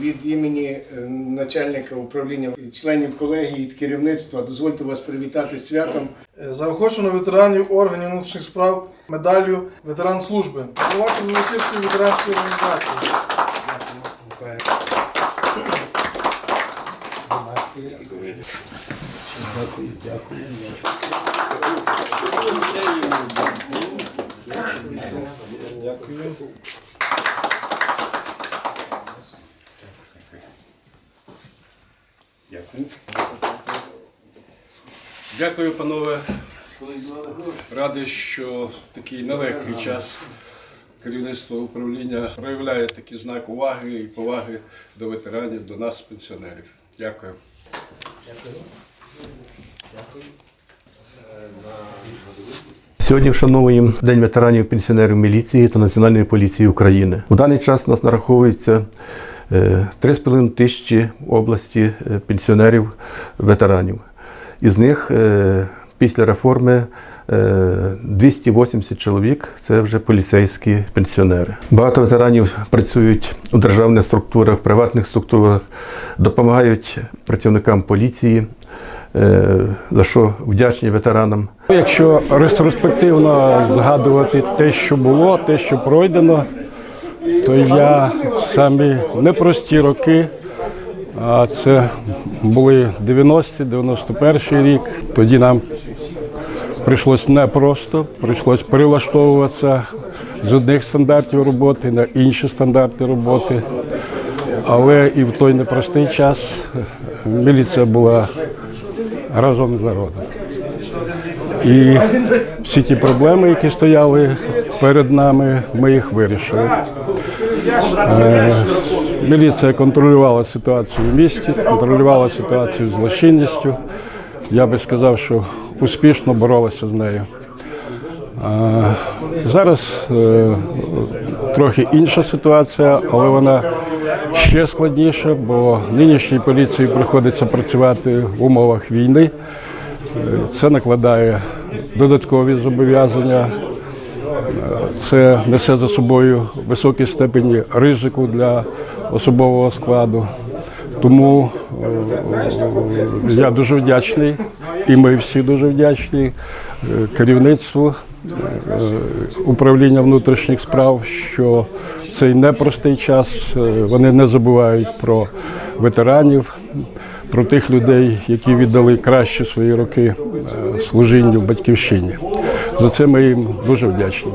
від імені е, начальника управління і членів колегії і керівництва дозвольте вас привітати святом. Е, Заохочено ветеранів органів внутрішніх справ медаллю ветеран служби. Комуністичної ветеранської організації. Дякую, панове. Радий, що такий нелегкий час керівництво управління проявляє такий знак уваги і поваги до ветеранів, до нас, пенсіонерів. Дякую. Сьогодні вшановуємо День ветеранів пенсіонерів міліції та Національної поліції України. У даний час у нас нараховується 3,5 тисячі в області е, пенсіонерів ветеранів. Із них е, після реформи е, 280 чоловік це вже поліцейські пенсіонери. Багато ветеранів працюють у державних структурах, приватних структурах, допомагають працівникам поліції, е, за що вдячні ветеранам. Якщо ретроспективно згадувати те, що було, те, що пройдено, то я самі непрості роки, а це були 90-ті, 91 рік. Тоді нам прийшлось непросто, прийшлось перелаштовуватися з одних стандартів роботи на інші стандарти роботи. Але і в той непростий час міліція була разом з народом. І всі ті проблеми, які стояли перед нами, ми їх вирішили. Е, Міліція контролювала ситуацію в місті, контролювала ситуацію з злочинністю. Я би сказав, що успішно боролася з нею. Е, Зараз е, трохи інша ситуація, але вона ще складніша, бо нинішній поліції приходиться працювати в умовах війни. Це накладає додаткові зобов'язання, це несе за собою високі степені ризику для особового складу. Тому е, я дуже вдячний, і ми всі дуже вдячні е, керівництву е, управління внутрішніх справ, що цей непростий час е, вони не забувають про ветеранів, про тих людей, які віддали кращі свої роки служінню служінню батьківщині. За це ми їм дуже вдячні.